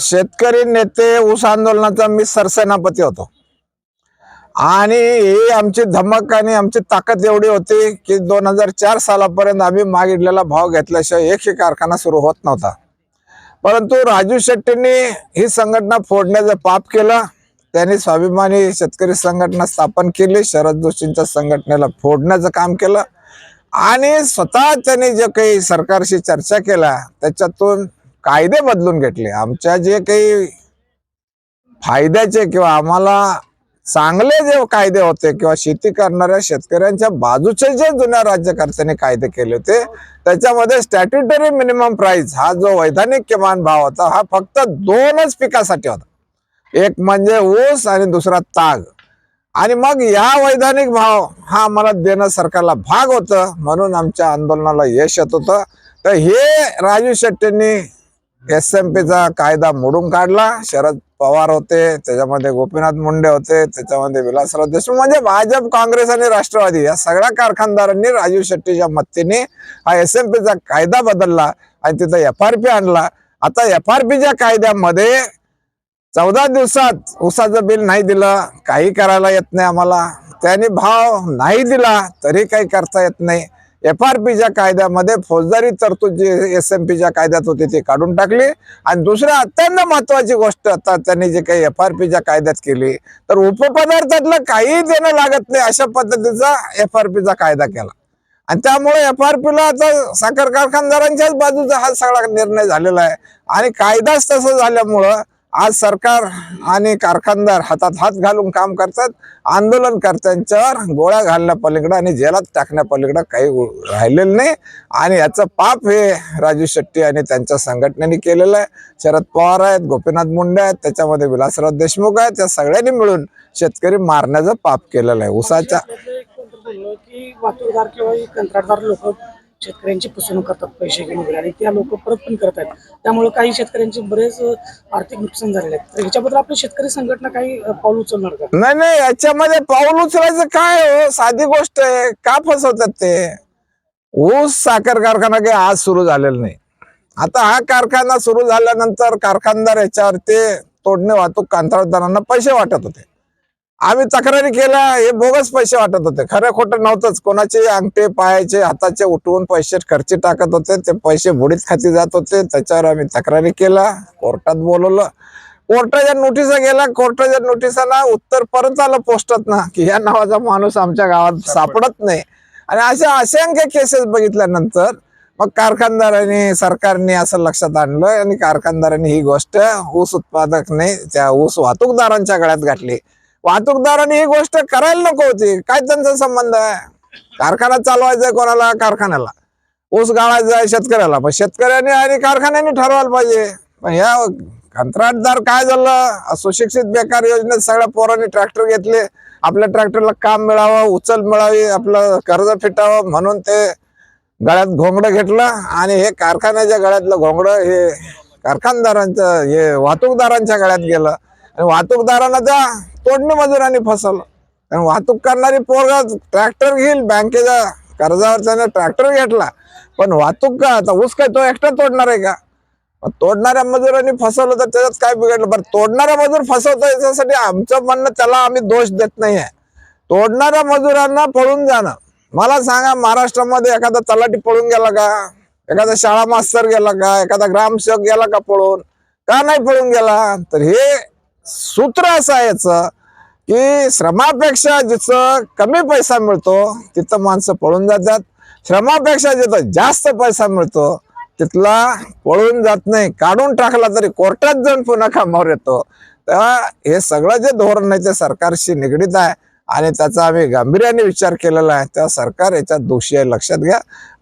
शेतकरी नेते ऊस आंदोलनाचा मी सरसेनापती होतो. आणि ही आमची धमक आणि आमची ताकद एवढी होती की दोन हजार चार सालापर्यंत आम्ही मागितलेला भाव घेतल्याशिवाय एकही कारखाना सुरू होत नव्हता. परंतु राजू शेट्टींनी ही संघटना फोडण्याचं पाप केलं. त्यांनी स्वाभिमानी शेतकरी संघटना स्थापन केली. शरद जोशींच्या संघटनेला फोडण्याचं काम केलं. आणि स्वतः त्यांनी जे काही सरकारशी चर्चा केल्या त्याच्यातून कायदे बदलून घेतले. आमच्या जे काही फायद्याचे किंवा आम्हाला चांगले जे कायदे होते किंवा शेती करणाऱ्या शेतकऱ्यांच्या बाजूचे जे जुन्या राज्यकर्त्यांनी कायदे केले होते त्याच्यामध्ये स्टॅट्युटरी मिनिमम प्राइस हा जो वैधानिक किमान भाव होता हा फक्त दोनच पिकासाठी होता. एक म्हणजे ऊस आणि दुसरा ताग. आणि मग या वैधानिक भाव हा आम्हाला देणं सरकारला भाग होतं म्हणून आमच्या आंदोलनाला यश येत होतं. तर हे राजू शेट्टींनी एस एम पीचा कायदा मोडून काढला. शरद पवार होते त्याच्यामध्ये गोपीनाथ मुंडे होते त्याच्यामध्ये विलासराव देशमुख. म्हणजे भाजप काँग्रेस आणि राष्ट्रवादी या सगळ्या कारखानदारांनी राजू शेट्टीच्या मदतीने हा एस एम पीचा कायदा बदलला आणि तिथं एफ आर पी आणला. आता एफ आर पीच्या कायद्यामध्ये चौदा दिवसात ऊसाचं बिल नाही दिलं काही करायला येत नाही आम्हाला. त्याने भाव नाही दिला तरी काही करता येत नाही. एफ आर पीच्या कायद्यामध्ये फौजदारी तरतूद जी एस एम पीच्या कायद्यात होती ती काढून टाकली. आणि दुसरं अत्यंत महत्वाची गोष्ट आता त्यांनी जे काही एफ आर पीच्या कायद्यात केली तर उपपदार्थातलं काही देणं लागत नाही अशा पद्धतीचा एफ आर पीचा कायदा केला. आणि त्यामुळे एफ आर पीला आता साखर कारखानदारांच्याच बाजूचा हा सगळा निर्णय झालेला आहे. आणि कायदाच तसं झाल्यामुळं आज सरकार आणि कारखानदार हातात हात घालून काम करतात. आंदोलनकर्त्यांच्यावर गोळ्या घालण्या पलीकडं आणि जेलात टाकण्या पलीकडं काही राहिलेलं नाही. आणि याचं पाप हे राजू शेट्टी आणि त्यांच्या संघटनेने केलेलं आहे. शरद पवार आहेत गोपीनाथ मुंडे आहेत त्याच्यामध्ये विलासराव देशमुख आहेत. त्या सगळ्यांनी मिळून शेतकरी मारण्याचं पाप केलेलं आहे. उसाच्या कंत्राटदार लोक शेतकऱ्यांची फसवणूक करतात पैसे घेऊन वगैरे. आणि त्या लोक परत पण करत आहेत. त्यामुळे काही शेतकऱ्यांचे बरेच आर्थिक नुकसान झालेले आहेत तर ह्याच्याबद्दल आपली शेतकरी संघटना काही पाऊल उचलणार का? नाही नाही याच्यामध्ये पाऊल उचलायचं काय हो? साधी गोष्ट आहे. का फसवतात ते? ऊस साखर कारखाना काही आज सुरू झालेला नाही. आता हा कारखाना सुरू झाल्यानंतर कारखानदार याच्यावर ते तोडणे वाहतूक कंत्राटदारांना पैसे वाटत होते. आम्ही तक्रारी केल्या हे बोगस पैसे वाटत होते. खरं खोटं नव्हतंच. कोणाचे अंगठे पायाचे हाताचे उठवून पैसे खर्ची टाकत होते ते पैसे बुडीत खाती जात होते. त्याच्यावर आम्ही तक्रारी केला कोर्टात बोलवलं. कोर्टाच्या नोटिसा गेला कोर्टाच्या नोटिसाला उत्तर परत आलं पोस्टात ना की या नावाचा माणूस आमच्या गावात सापडत नाही. आणि अशा असंख्य केसेस बघितल्यानंतर मग कारखानदारांनी सरकारने असं लक्षात आणलं आणि कारखानदारांनी ही गोष्ट ऊस उत्पादक नाही त्या ऊस वाहतूकदारांच्या गळ्यात घातली. वाहतूकदारांनी ही गोष्ट करायला नको होती. काय त्यांचा संबंध आहे? कारखाना चालवायचा कोणाला? कारखान्याला. ऊस गाळायचा आहे शेतकऱ्याला. पण शेतकऱ्याने आणि कारखान्याने ठरवायला पाहिजे. पण या कंत्राटदार काय झालं? सुशिक्षित बेकार योजनेत सगळ्या पोरांनी ट्रॅक्टर घेतले. आपल्या ट्रॅक्टरला काम मिळावं उचल मिळावी आपलं कर्ज फिटावं म्हणून ते गळ्यात घोंगडं घेतलं. आणि हे कारखान्याच्या गळ्यातलं घोंगडं हे कारखानदारांचं हे वाहतूकदारांच्या गळ्यात गेलं. आणि वाहतूकदारांना त्या तोडणी मजुरांनी फसवलं. वाहतूक करणारी पोरगा ट्रॅक्टर घेईल बँकेच्या कर्जावर त्याने ट्रॅक्टर घेतला. पण वाहतूक का आता ऊस काय तो एकटा तोडणार आहे का? तोडणाऱ्या मजुरांनी फसवलं तर त्याच्यात काय बिघडलं? बरं तोडणारा मजूर फसवतो याच्यासाठी आमचं म्हणणं त्याला आम्ही दोष देत नाहीये. तोडणाऱ्या मजुरांना पळून जाणं. मला सांगा महाराष्ट्रामध्ये एखादा तलाठी पळून गेला का? एखादा शाळा मास्तर गेला का? एखादा ग्रामसेवक गेला का पळून? का नाही पळून गेला? तर हे सूत्र असं आहे याचं की श्रमापेक्षा जिथं कमी पैसा मिळतो तिथं माणसं पळून जातात. श्रमापेक्षा जिथं जास्त पैसा मिळतो तिथला पळून जात नाही. काढून टाकला तरी कोर्टात जाऊन पुन्हा कामावर येतो. तेव्हा हे सगळं जे धोरण आहे ते सरकारशी निगडीत आहे आणि त्याचा आम्ही गांभीर्याने विचार केलेला आहे. तेव्हा सरकार याच्यात दोषी आहे लक्षात घ्या.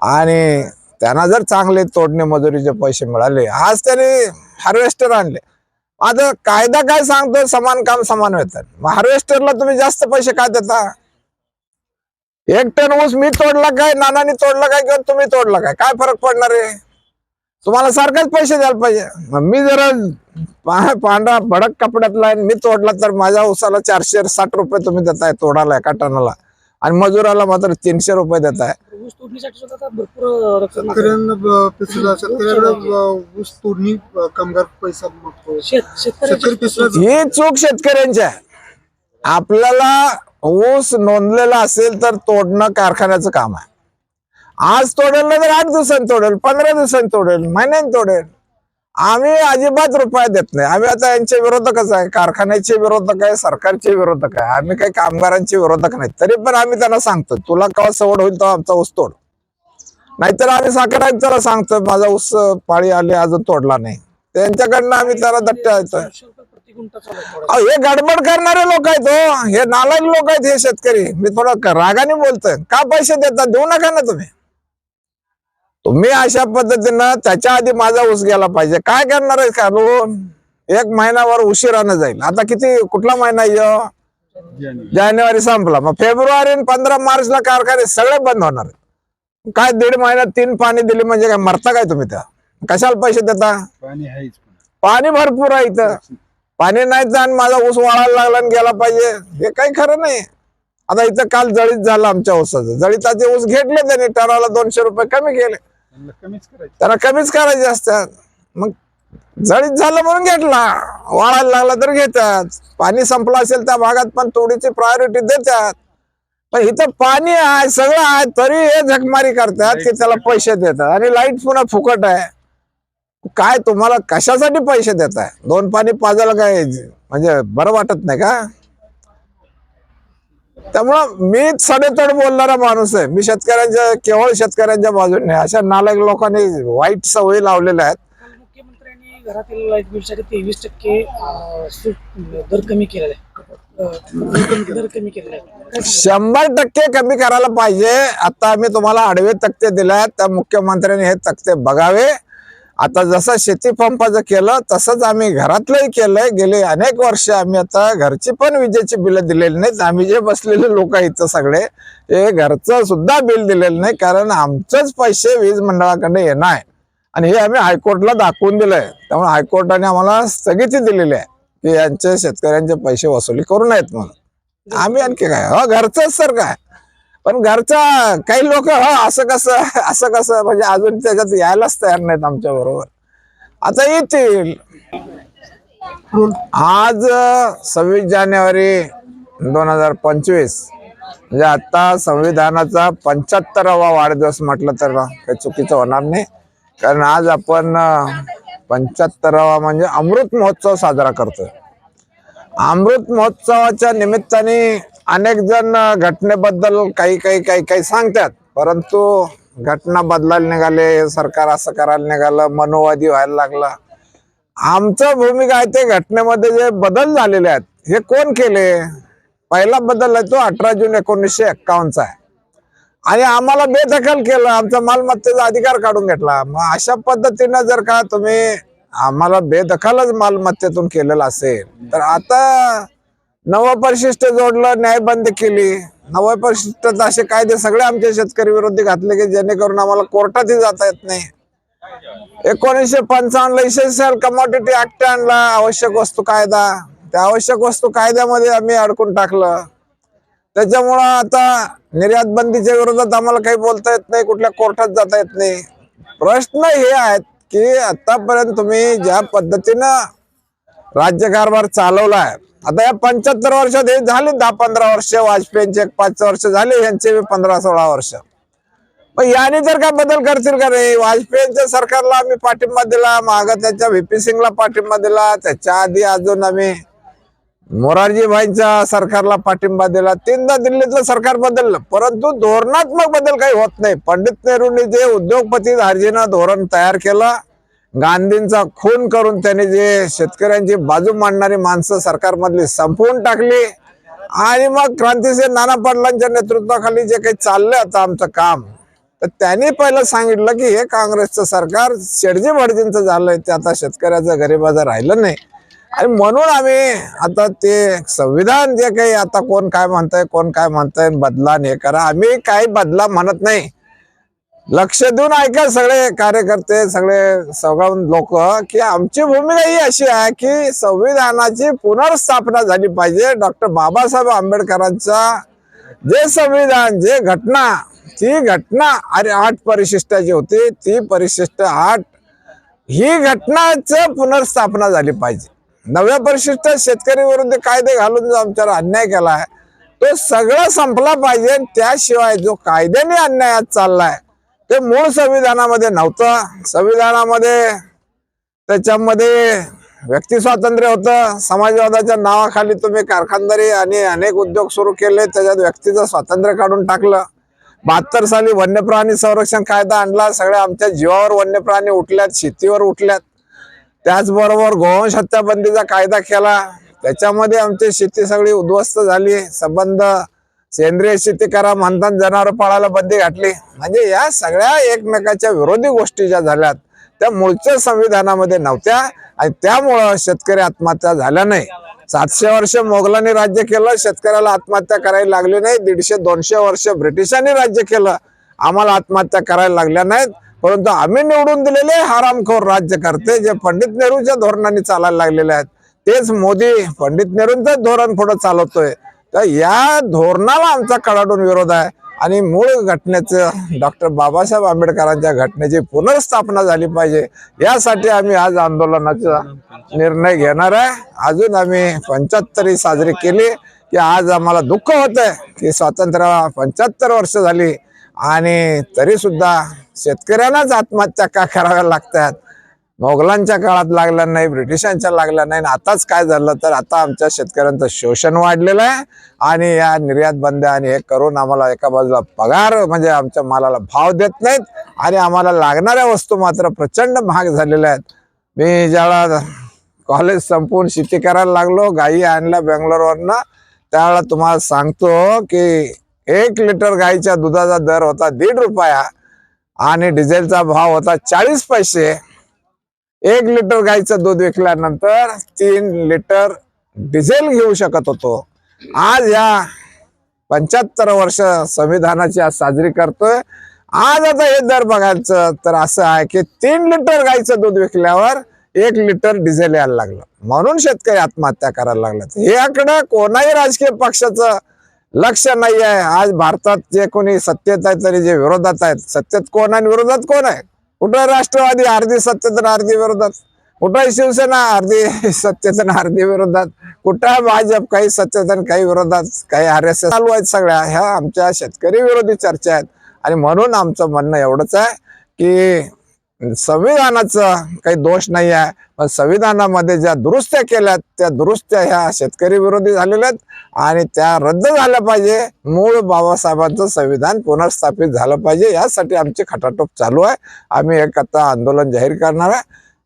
आणि त्यांना जर चांगले तोडणे मजुरीचे पैसे मिळाले आज त्यांनी हार्वेस्टर आणले. आता कायदा काय सांगतो समान काम समान वेतन मग हार्वेस्टरला तुम्ही जास्त पैसे काय देता? एक टन ऊस मी तोडला काय? नानानी तोडला काय? किंवा तुम्ही तोडला काय? काय फरक पडणार आहे? तुम्हाला सारखेच पैसे द्यायला पाहिजे. मग मी जरा पांढरा भडक कपड्यातला आहे, मी तोडला तर माझ्या ऊसाला चारशे साठ रुपये तुम्ही देताय तोडाला एका टनाला. आणि मजुराला मात्र तीनशे रुपये देताय. ऊस तोडणीसाठी सुद्धा आता भरपूर रक्कम. शेतकऱ्यांना ब- पिसला शेतकऱ्याला ब- ऊस तोडणी कामगार पैसा मागतो. शेत शेतकरी शेतकऱ्याची पिसला ही चूक शेतकऱ्यांची आहे. आपल्याला ऊस नोंदलेला असेल तर तोडणं कारखान्याचं काम आहे. आज तोडेल नाही तर आठ दिवसांनी तोडेल पंधरा दिवसांनी तोडेल महिन्याने तोडेल. आम्ही अजिबात रुपया देत नाही. आम्ही आता यांचे विरोधकच आहे. कारखान्याचे विरोधक आहे सरकारचे विरोधक आहे. आम्ही काही कामगारांचे विरोधक नाही. तरी पण आम्ही त्यांना सांगतो तुला केव्हा सवड होईल तेव्हा आमचा ऊस तोड. नाहीतर आम्ही साखर आयुक्ताला सांगतो माझा ऊस पाळी आले अजून तोडला नाही. त्यांच्याकडनं आम्ही त्याला दट्ट्या अहो, हे गडबड करणारे लोक आहेत हो. हे नालायक लोक आहेत हे शेतकरी. मी थोडं रागाने बोलतोय. का पैसे देतात देऊ नका ना तुम्ही. तुम्ही अशा पद्धतीनं त्याच्या आधी माझा ऊस गेला पाहिजे. काय करणार आहे काढून एक महिनाभर उशिरानं जाईल. आता किती कुठला महिना यो? जानेवारी. संपला. मग फेब्रुवारी आणि पंधरा मार्चला कारखाने सगळे बंद होणार. काय दीड महिन्यात तीन पाणी दिली म्हणजे काय मरता काय तुम्ही त्या? कशाला पैसे देता? पाणी भरपूर आहे इथं. पाणी नाही आणि माझा ऊस वाळायला लागला आणि गेला पाहिजे. हे काही खरं नाही. आता इथं काल जळीत झालं आमच्या ऊसाचं. जळीताचे ऊस घेतले त्यांनी टनाला दोनशे रुपये कमी केले. कमीच करायचं. कमीच करायचे असतात मग जळीत झालं म्हणून घेतला. वाळायला लागला तर घेतात. पाणी संपलं असेल त्या भागात पण थोडीची प्रायोरिटी देतात. पण इथं पाणी आहे सगळं आहे तरी हे झकमारी करतात की त्याला पैसे देतात. आणि लाइट पुन्हा फुकट आहे. काय तुम्हाला कशासाठी पैसे देत आहे दोन पाणी पाजायला काय म्हणजे बरं वाटत नाही का? त्यामुळं मी सडेतोड बोलणारा माणूस आहे. मी शेतकऱ्यांच्या केवळ शेतकऱ्यांच्या बाजूने नाही. अशा नालायक लोकांनी वाईट सवयी लावलेल्या आहेत. घरातील लाइट बिलसाठी तेवीस टक्के दर कमी केलेला आहे? शंभर टक्के कमी करायला पाहिजे. आता आम्ही तुम्हाला आडवे तक्ते दिले आहेत त्या मुख्यमंत्र्यांनी हे तक्ते बघावे. आता जसं शेती पंपाचं केलं तसंच आम्ही घरातलंही केलंय. गेले अनेक वर्ष आम्ही आता घरची पण विजेची बिलं दिलेली नाहीत. आम्ही जे बसलेले लोक आहेत इथं सगळे हे घरचं सुद्धा बिल दिलेलं नाही. कारण आमचेच पैसे वीज मंडळाकडे येणार आहे. आणि हे आम्ही हायकोर्टला दाखवून दिलंय. त्यामुळे हायकोर्टाने आम्हाला स्थगिती दिलेली आहे की यांचे शेतकऱ्यांचे पैसे वसुली करू नयेत म्हणून. आम्ही आणखी काय? हो घरचंच सर काय? पण घरचा काही लोक हो असं कसं असं कसं म्हणजे अजून त्याच्यात यायलाच तयार नाहीत आमच्या बरोबर. आता येतील. आज सव्वीस जानेवारी दोन हजार पंचवीस म्हणजे आता संविधानाचा पंच्याहत्तरावा वाढदिवस म्हटलं तर काही चुकीचं होणार नाही. कारण आज आपण पंच्याहत्तरावा म्हणजे अमृत महोत्सव साजरा करतोय. अमृत महोत्सवाच्या निमित्ताने अनेक जण घटनेबद्दल काही काही काही काही सांगतात. परंतु घटना बदलायला निघाले सरकार असं करायला निघालं मनोवादी व्हायला लागला. आमचं भूमिका आहे ते घटनेमध्ये जे बदल झालेले आहेत हे कोण केले? पहिला बदल आहे तो अठरा जून एकोणीसशे एक्कावन्नचा आहे. आणि आम्हाला बेदखल केलं आमचा मालमत्तेचा अधिकार काढून घेतला. मग अशा पद्धतीनं जर का तुम्ही आम्हाला बेदखलच मालमत्तेतून केलेलं असेल तर आता नवं परिशिष्ट जोडलं न्यायबंदी केली. नवा परिशिष्टात असे कायदे सगळे आमचे शेतकरी विरोधी घातले की जेणेकरून आम्हाला कोर्टातही जाता येत नाही. एकोणीसशे पंचावन्न इसेन्शियल कमॉडिटी ऍक्ट आणला आवश्यक वस्तू कायदा. त्या आवश्यक वस्तू कायद्यामध्ये आम्ही अडकून टाकलं. त्याच्यामुळं आता निर्यात बंदीच्या विरोधात आम्हाला काही बोलता येत नाही कुठल्या कोर्टात जाता येत नाही. प्रश्न हे आहेत की आतापर्यंत तुम्ही ज्या पद्धतीनं राज्यकारभार चालवला आहे आता या पंच्याहत्तर वर्षात हे झाले दहा पंधरा वर्ष वाजपेयींचे एक पाच वर्ष झाले यांचे बी पंधरा सोळा वर्ष. मग याने जर का बदल करतील का नाही वाजपेयींच्या सरकारला आम्ही पाठिंबा दिला माग त्याच्या व्हीपी सिंगला पाठिंबा दिला त्याच्या आधी अजून आम्ही मोरारजी भाईंच्या सरकारला पाठिंबा दिला. तीनदा दिल्लीतलं सरकार बदललं परंतु धोरणात्मक बदल काही होत नाही. पंडित नेहरूंनी जे उद्योगपती धार्जीनं धोरण तयार केलं गांधींचा खून करून त्याने जे शेतकऱ्यांची बाजू मांडणारी माणसं सरकारमधली संपवून टाकली. आणि मग क्रांतीसेन नाना पाटलांच्या नेतृत्वाखाली जे काही चाललं आता आमचं काम तर त्यांनी पहिलं सांगितलं की हे काँग्रेसचं सरकार शेडजी भटजींचं झालंय ते आता शेतकऱ्याचं गरीबाचं राहिलं नाही. आणि म्हणून आम्ही आता ते संविधान जे काही आता कोण काय म्हणताय कोण काय म्हणताय बदला हे करा. आम्ही काही बदला म्हणत नाही. लक्ष देऊन ऐका सगळे कार्यकर्ते सगळे सगळं लोक की आमची भूमिका ही अशी आहे की संविधानाची पुनर्स्थापना झाली पाहिजे. डॉक्टर बाबासाहेब आंबेडकरांचा जे संविधान जे घटना ती घटना अरे आठ परिशिष्ट जी होती ती परिशिष्ट आठ ही घटनाचं पुनर्स्थापना झाली पाहिजे. नव्या परिशिष्ट शेतकरी विरुद्ध कायदे घालून जो आमच्यावर अन्याय केला आहे तो सगळं संपला पाहिजे. त्याशिवाय जो कायद्याने अन्याय आज चाललाय ते मूळ संविधानामध्ये नव्हतं. संविधानामध्ये त्याच्यामध्ये व्यक्ती स्वातंत्र्य होतं. समाजवादाच्या नावाखाली तुम्ही कारखानदारी आणि अनेक उद्योग सुरू केले. त्याच्यात व्यक्तीचं स्वातंत्र्य काढून टाकलं. बहात्तर साली वन्यप्राणी संरक्षण कायदा आणला. सगळ्या आमच्या जीवावर वन्यप्राणी उठल्यात शेतीवर उठल्यात. त्याचबरोबर गोवंश हत्याबंदीचा कायदा केला. त्याच्यामध्ये आमची शेती सगळी उद्ध्वस्त झाली. संबंध सेंद्रिय शेती करा म्हणतात जनावर पाळायला बंदी घातली. म्हणजे या सगळ्या एकमेकाच्या विरोधी गोष्टी ज्या झाल्यात त्या मूळच्या संविधानामध्ये नव्हत्या आणि त्यामुळं शेतकरी आत्महत्या झाल्या नाही. सातशे वर्ष मोगलांनी राज्य केलं शेतकऱ्याला आत्महत्या करायला लागली नाही. दीडशे दोनशे वर्ष ब्रिटिशांनी राज्य केलं. आम्हाला आत्महत्या करायला लागल्या नाहीत. परंतु आम्ही निवडून दिलेले हरामखोर राज्यकर्ते जे पंडित नेहरूच्या धोरणाने चालायला लागलेले आहेत तेच मोदी पंडित नेहरूंचंच धोरण पुढे चालवतोय. तर या धोरणाला आमचा कडाडून विरोध आहे. आणि मूळ घटनेचं डॉक्टर बाबासाहेब आंबेडकरांच्या घटनेची पुनर्स्थापना झाली पाहिजे. यासाठी आम्ही आज आंदोलनाचा निर्णय घेणार आहे. अजून आम्ही पंच्याहत्तरी साजरी केली की आज आम्हाला दुःख होतं की स्वातंत्र्याला पंच्याहत्तर वर्ष झाली. आणि तरीसुद्धा शेतकऱ्यांनाच आत्महत्या का कराव्या लागतात? मोगलांच्या काळात लागला नाही ब्रिटिशांच्या लागला नाही. आणि आताच काय झालं तर आता आमच्या शेतकऱ्यांचं शोषण वाढलेलं आहे. आणि या निर्यात बंदी आणि हे करून आम्हाला एका बाजूला पगार म्हणजे आमच्या मालाला भाव देत नाहीत. आणि आम्हाला लागणाऱ्या वस्तू मात्र प्रचंड महाग झालेल्या आहेत. मी ज्यावेळा कॉलेज संपवून शेती करायला लागलो गाई आणल्या बेंगलोरवरनं. त्यावेळेला तुम्हाला सांगतो की एक लिटर गाईच्या दुधाचा दर होता दीड रुपया आणि डिझेलचा भाव होता चाळीस पैसे. एक लिटर गाईचं दूध विकल्यानंतर तीन लिटर डिझेल घेऊ शकत होतो. आज या पंच्याहत्तर वर्ष संविधानाची आज साजरी करतोय. आज आता हे दर बघायचं तर असं आहे की तीन लिटर गाईचं दूध विकल्यावर एक लिटर डिझेल यायला लागलं. म्हणून शेतकरी आत्महत्या करायला लागलं हे आकडं कोणाही राजकीय पक्षाचं लक्ष नाही आहे आज भारतात जे कोणी सत्तेत आहे तरी जे विरोधात आहेत सत्तेत कोण आणि विरोधात कोण आहे? कुठं राष्ट्रवादी अर्धी सत्तेत अर्धी विरोधात? कुठं शिवसेना अर्धी सत्तेत अर्धी विरोधात? कुठं भाजप काही सत्तेत काही विरोधात? काही आर एस एस चालू आहेत सगळ्या. ह्या आमच्या शेतकरी विरोधी चर्चा आहेत. आणि म्हणून आमचं म्हणणं एवढंच आहे की संविधानाचं काही दोष नाही आहे पण संविधानामध्ये ज्या दुरुस्त्या केल्यात त्या दुरुस्त्या ह्या शेतकरी विरोधी झालेल्या आहेत आणि त्या रद्द झाल्या पाहिजे. मूळ बाबासाहेबांचं संविधान पुनर्स्थापित झालं पाहिजे. यासाठी आमची खटाटोप चालू आहे. आम्ही एक आता आंदोलन जाहीर करणार आहे.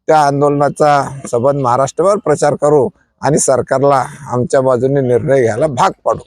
त्या आंदोलनाचा संबंध महाराष्ट्रभर प्रचार करू आणि सरकारला आमच्या बाजूने निर्णय घ्यायला भाग पाडू.